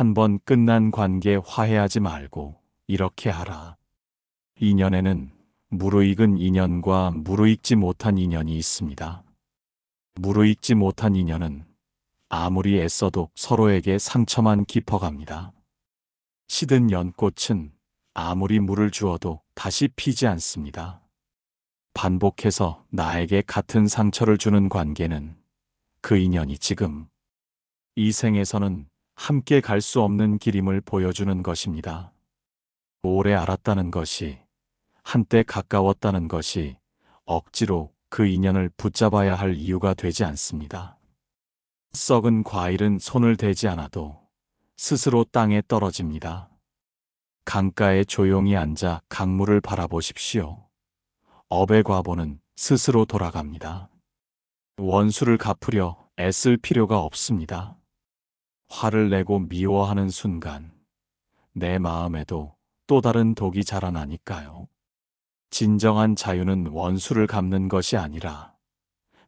한 번 끝난 관계 화해하지 말고 이렇게 하라. 인연에는 무르익은 인연과 무르익지 못한 인연이 있습니다. 무르익지 못한 인연은 아무리 애써도 서로에게 상처만 깊어갑니다. 시든 연꽃은 아무리 물을 주어도 다시 피지 않습니다. 반복해서 나에게 같은 상처를 주는 관계는 그 인연이 지금 이 생에서는 함께 갈 수 없는 길임을 보여주는 것입니다. 오래 알았다는 것이 한때 가까웠다는 것이 억지로 그 인연을 붙잡아야 할 이유가 되지 않습니다. 썩은 과일은 손을 대지 않아도 스스로 땅에 떨어집니다. 강가에 조용히 앉아 강물을 바라보십시오. 업의 과보는 스스로 돌아갑니다. 원수를 갚으려 애쓸 필요가 없습니다. 화를 내고 미워하는 순간 내 마음에도 또 다른 독이 자라나니까요. 진정한 자유는 원수를 갚는 것이 아니라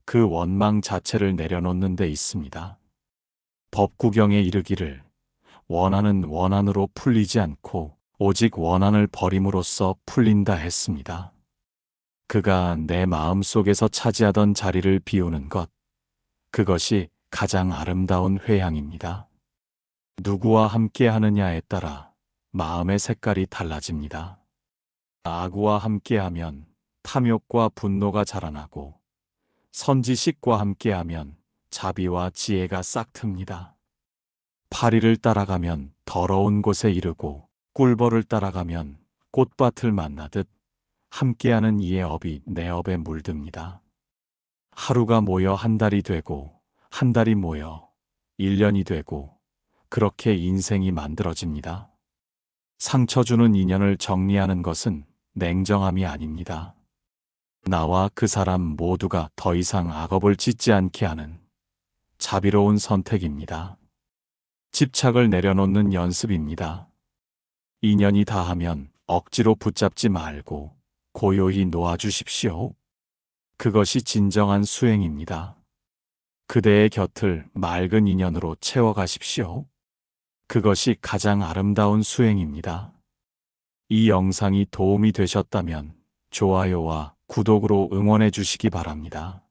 그 원망 자체를 내려놓는 데 있습니다. 법구경에 이르기를 원한은 원한으로 풀리지 않고 오직 원한을 버림으로써 풀린다 했습니다. 그가 내 마음 속에서 차지하던 자리를 비우는 것, 그것이 가장 아름다운 회양입니다. 누구와 함께 하느냐에 따라 마음의 색깔이 달라집니다. 아구와 함께하면 탐욕과 분노가 자라나고 선지식과 함께하면 자비와 지혜가 싹틉니다. 파리를 따라가면 더러운 곳에 이르고 꿀벌을 따라가면 꽃밭을 만나듯 함께하는 이의 업이 내 업에 물듭니다. 하루가 모여 한 달이 되고 한 달이 모여 1년이 되고 그렇게 인생이 만들어집니다. 상처 주는 인연을 정리하는 것은 냉정함이 아닙니다. 나와 그 사람 모두가 더 이상 악업을 짓지 않게 하는 자비로운 선택입니다. 집착을 내려놓는 연습입니다. 인연이 다하면 억지로 붙잡지 말고 고요히 놓아주십시오. 그것이 진정한 수행입니다. 그대의 곁을 맑은 인연으로 채워가십시오. 그것이 가장 아름다운 수행입니다. 이 영상이 도움이 되셨다면 좋아요와 구독으로 응원해 주시기 바랍니다.